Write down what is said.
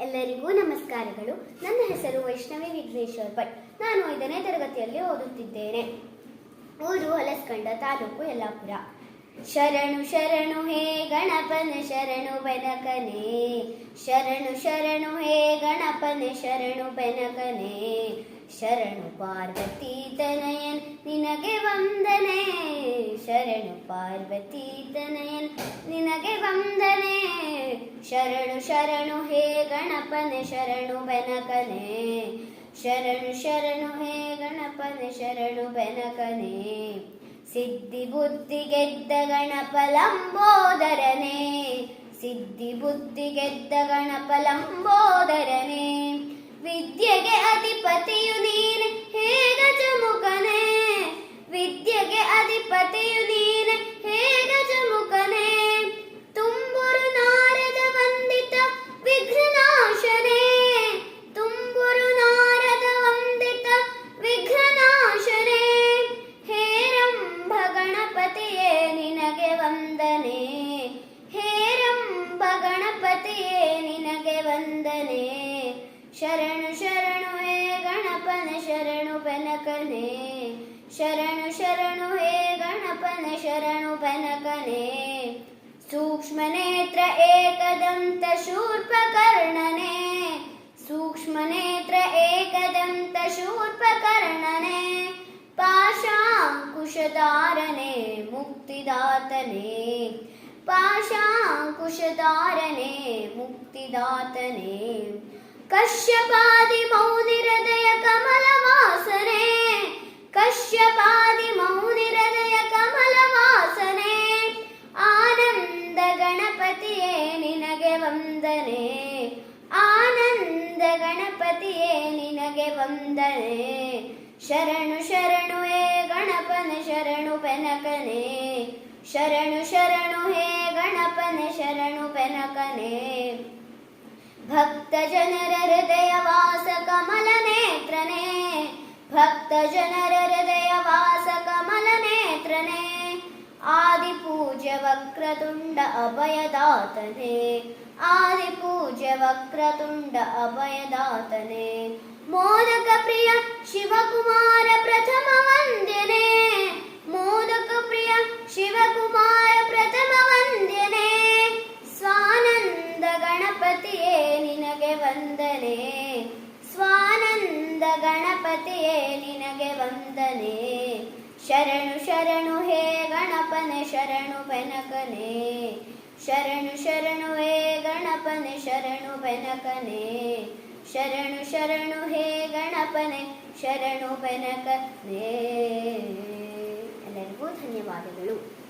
ಎಲ್ಲರಿಗೂ ನಮಸ್ಕಾರಗಳು. ನನ್ನ ಹೆಸರು ವೈಷ್ಣವಿ ವಿಘ್ನೇಶ್ವರ್ ಭಟ್. ನಾನು ಐದನೇ ತರಗತಿಯಲ್ಲಿ ಓದುತ್ತಿದ್ದೇನೆ. ಊರು ಹಲಸ್ಕಂಡ ತಾಲೂಕು ಯಲ್ಲಾಪುರ. ಶರಣು ಶರಣು, ಹೇ ಗಣಪನ, ಶರಣು ಬೆನಕನೆ. ಶರಣು ಶರಣು, ಹೇ ಗಣಪನ, ಶರಣು ಬೆನಕನೆ. ಶರಣು ಪಾರ್ವತಿ ತನಯನ್ ನಿನಗೆ ವಂದನೆ. ಶರಣು ಪಾರ್ವತಿ ತನಯನ್ ನಿನಗೆ ವಂದನೆ. ಶರಣು ಶರಣು ಹೇ ಗಣಪನೆ, ಶರಣು ಬೆನಕನೆ. ಶರಣು ಶರಣು ಹೇ ಗಣಪನೆ, ಶರಣು ಬೆನಕನೆ. ಸಿದ್ಧಿ ಬುದ್ಧಿ ಗೆದ್ದ ಗಣಪ ಲಂಬೋದರನೆ. ಸಿದ್ಧಿ ಬುದ್ಧಿ ಗೆದ್ದ ಗಣಪ ಲಂಬೋದರನೆ. ವಿದ್ಯೆಗೆ ಅಧಿಪತಿಯು ನೀನೆ, ಹೇ ಶರಣು ಶರಣು ಹೇ ಗಣಪನ ಶರಣು ಬೆನಕನೆ ಶರಣು ಶರಣು ಹೇ ಗಣಪನ ಶರಣು ಬೆನಕನೆ ಸೂಕ್ಷ್ಮ ನೇತ್ರ ಏಕದಂತ ಶೂರ್ಪಕರ್ಣನೆ ಸೂಕ್ಷ್ಮ ನೇತ್ರ ಏಕದಂತ ಶೂರ್ಪಕರ್ಣನೆ ಪಾಶಾಂಕುಶಧಾರನೆ ಮುಕ್ತಿದಾತನೆ ಪಾಶಾಂಕುಶಧಾರನೆ ಮುಕ್ತಿದಾತನೆ ಕಶ್ಯಪಾದಿ ಮೌನಿ ಹೃದಯ ಕಮಲವಾಸನೆ, ಕಶ್ಯಪಾದಿ ಮೌನಿ ಹೃದಯ ಕಮಲವಾಸನೆ, ಆನಂದ ಗಣಪತಿಯೇ ನಿನಗೆ ವಂದನೆ, ಆನಂದ ಗಣಪತಿಯೇ ನಿನಗೆ ವಂದನೆ. ಶರಣು ಶರಣು ಹೇ ಗಣಪನ ಶರಣು ಬೆನಕನೆ, ಶರಣು ಶರಣು ಹೇ ಗಣಪನ ಶರಣು ಬೆನಕನೆ. ಭಕ್ತ ಜನರ ಹೃದಯ ವಾಸ ಕಮಲ ನೇತ್ರನೇ ಭಕ್ತ ಜನರ ಹೃದಯ ವಾಸ ಕಮಲ ನೇತ್ರನೇ ಆದಿ ಪೂಜ್ಯ ವಕ್ರತುಂಡ ಅಭಯದಾತನೇ ಆದಿ ಪೂಜ್ಯ ವಕ್ರತುಂಡ ಅಭಯದಾತನೇ ಮೋದಕ ಪ್ರಿಯ ಶಿವಕುಮಾರ ಪ್ರಥಮ ವಂದ್ಯನೇ ಮೋದಕ ಪ್ರಿಯ ಶಿವಕುಮಾರ ವಂದನೆ. ಸ್ವಾನಂದ ಗಣಪತಿಯೇ, ನಿನಗೆ ವಂದನೆ. ಶರಣು ಶರಣು, ಹೇ ಗಣಪನೆ, ಶರಣು ಬೆನಕನೆ. ಶರಣು ಶರಣು, ಹೇ ಗಣಪನೆ, ಶರಣು ಬೆನಕನೆ. ಶರಣು ಶರಣು, ಹೇ ಗಣಪನೆ, ಶರಣು ಬೆನಕನೆ. ಎಲ್ಲರಿಗೂ ಧನ್ಯವಾದಗಳು.